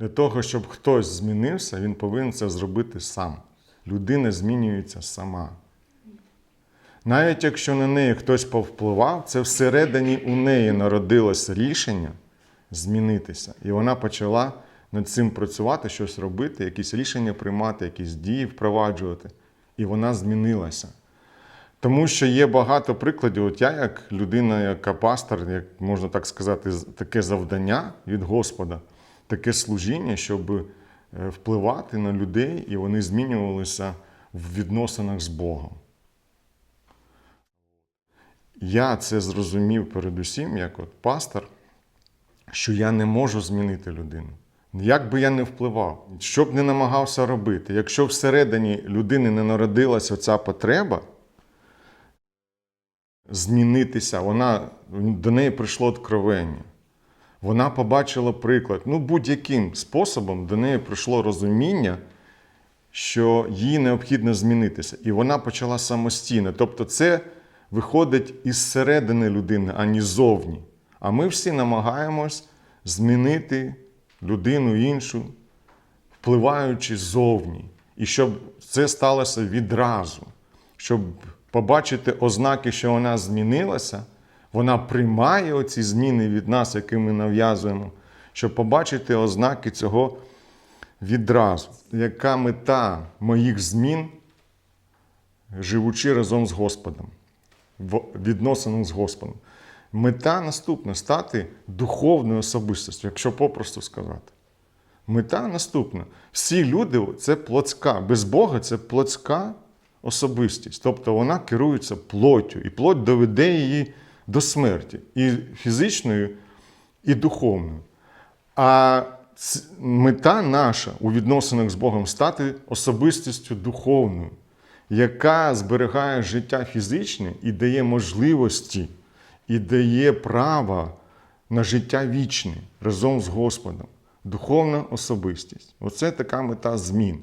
Для того, щоб хтось змінився, він повинен це зробити сам. Людина змінюється сама. Навіть якщо на неї хтось повпливав, це всередині у неї народилось рішення змінитися. І вона почала над цим працювати, щось робити, якісь рішення приймати, якісь дії впроваджувати. І вона змінилася. Тому що є багато прикладів. От я, як людина, яка пастор, як можна так сказати, таке завдання від Господа, таке служіння, щоб е, впливати на людей, і вони змінювалися в відносинах з Богом. Я це зрозумів передусім, як от пастор, що я не можу змінити людину. Як би я не впливав, що б не намагався робити, якщо всередині людини не народилася ця потреба змінитися, вона, до неї прийшло откровення. Вона побачила приклад. Ну, будь-яким способом до неї прийшло розуміння, що їй необхідно змінитися. І вона почала самостійно. Тобто, це виходить із середини людини, а не зовні. А ми всі намагаємось змінити людину іншу, впливаючи зовні. І щоб це сталося відразу, щоб побачити ознаки, що вона змінилася, вона приймає оці зміни від нас, які ми нав'язуємо, щоб побачити ознаки цього відразу. Яка мета моїх змін, живучи разом з Господом, в відносинах з Господом? Мета наступна стати духовною особистістю, якщо попросту сказати. Мета наступна. Всі люди це плотська. Без Бога це плотська особистість. Тобто вона керується плоттю, і плоть доведе її до смерті, і фізичною, і духовною. А мета наша у відносинах з Богом стати особистістю духовною, яка зберігає життя фізичне і дає можливості, і дає право на життя вічне разом з Господом. Духовна особистість. Оце така мета змін.